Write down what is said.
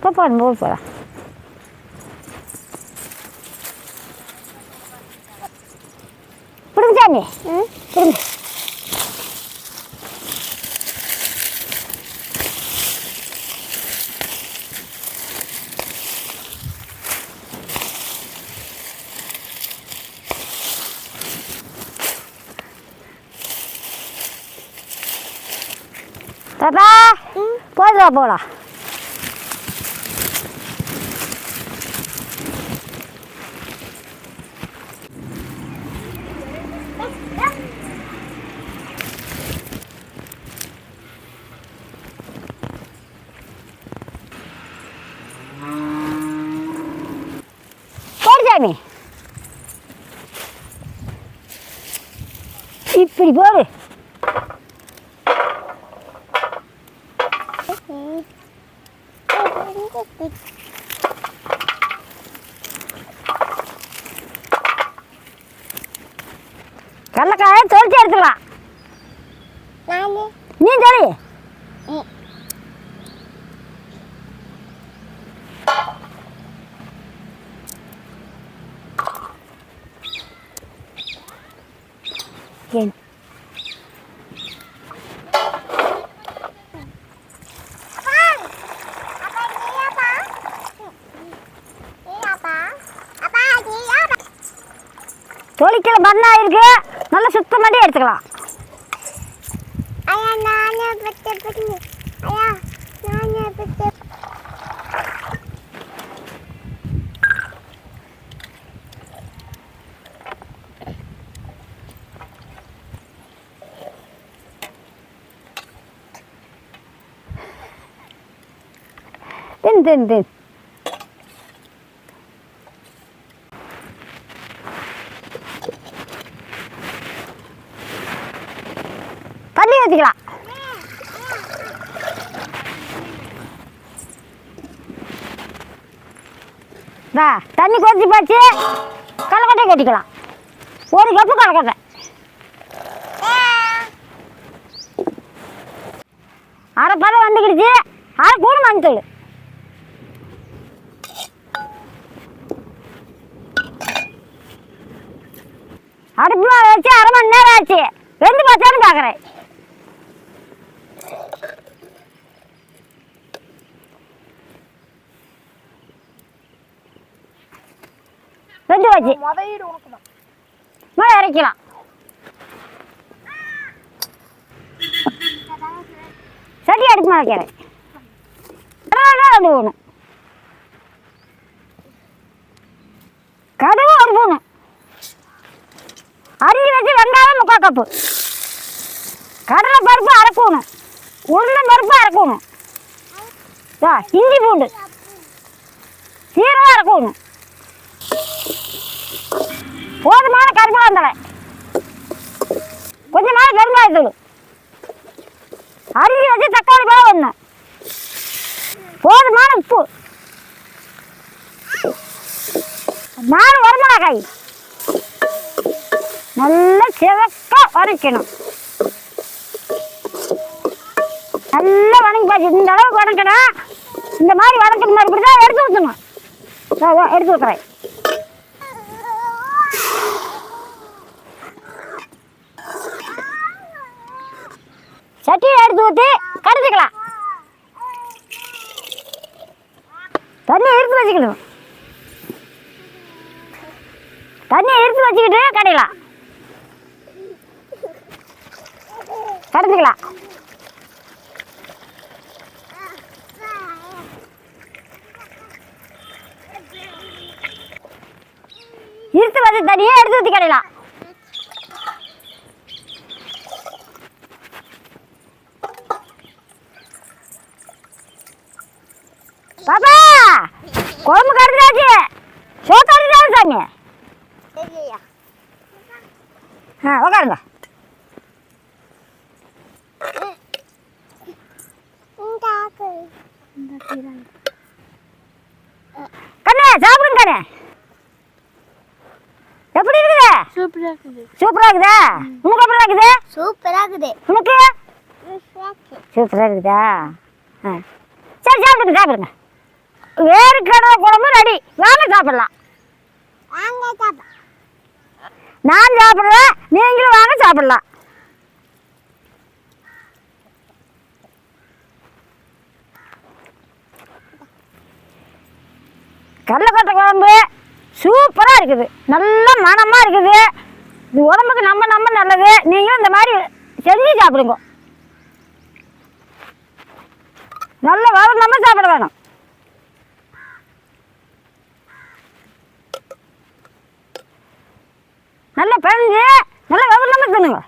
パパにボーから。これみたいに。うん？これみたいに。Papà, poi dopo là. Guardami! Il frigore! எடுத்துக்கலாம் நீ சொல்லி. ஏன் தொழிக்கல மண்ணா இருக்கு. நல்லா சுத்தம் பண்ணி எடுத்துக்கலாம் தின் தின் தின் தண்ணி ஊற்றிக்கலாம் டா தண்ணி கொதிச்சு போச்சு. கலக்கட்டை கட்டிக்கலாம். ஒரு கப்பு கலக்கட்டை அரை பழம் வந்துக்கிடுச்சு. அரை கூட மஞ்சள். அடுப்பு வச்சு அரை மணி நேரம் ஆச்சு. வெந்து வச்சு மொதலீடு உனக்கு தான் மேலே இறக்கலாம். சட்டி அடுப்பு மேலே வைக்கிறேன் ரெண்டு ஒன்று கடுகு ஒரு பூணு அரிஞ்சு வச்சு வெங்காயம் முக்கால் கப்பு. கடலை பருப்பு அரைக்கணும் உருளை பருப்பு அரைக்கணும் இஞ்சி பூண்டு. சீரகம் அரைக்கணும் போதுமான கருவேப்பிலை கொஞ்சமான பெருங்காயத்தூள் அரிஞ்சு வச்சு தக்காளி பழம் ஒன்று போதுமான உப்பு. நாலு வரமிளகாய். நல்லா சிவக்க வதக்கணும் நல்லா வணங்கி பாச்சு இந்த அளவுக்கு வணக்கணும் இந்த மாதிரி வதக்கிற மாதிரி இப்படி தான் எடுத்து ஊற்றணும் எடுத்து ஊற்றுறேன் சட்டியை எடுத்து ஊற்றி கரைச்சிக்கலாம். தண்ணியை எடுத்து வச்சுக்கணும். தண்ணியை எடுத்து வச்சுக்கிட்டு கடையலாம் கரைச்சிக்கலாம் இருத்து வந்து தனியாக எடுத்து ஊற்றி கடையலாம் பாப்பா! குழம்பு கரைச்சாச்சு சோத்தாடி தான் சாமி ஆ உட்காருங்க கண்ணே சாப்பிடுங்க கண்ணே. எப்படி இருக்குது? சூப்பரா இருக்குது. சூப்பரா இருக்குதா? உனக்கு எப்படி இருக்குது? சூப்பரா இருக்குது. உனக்கு? சூப்பராக இருக்குதா. சரி சாப்பிடுங்க சாப்பிடுங்க. வேர்க்கடலை குழம்பு ரெடி வாங்க சாப்பிடலாம். நான் சாப்பிட்றேன் நீங்களும் வாங்க சாப்பிடலாம். கடலைக்கொட்டை குழம்பு சூப்பராக இருக்குது. நல்ல மணமாக இருக்குது. இது உடம்புக்கு நம்ம நம்ம நல்லது. நீங்களும் இந்த மாதிரி செஞ்சு சாப்பிடுங்க. நல்ல வரும் நம்ம சாப்பிட வேணும். நல்லா பிணைஞ்சு நல்லா வெகுலமாக தின்னுங்க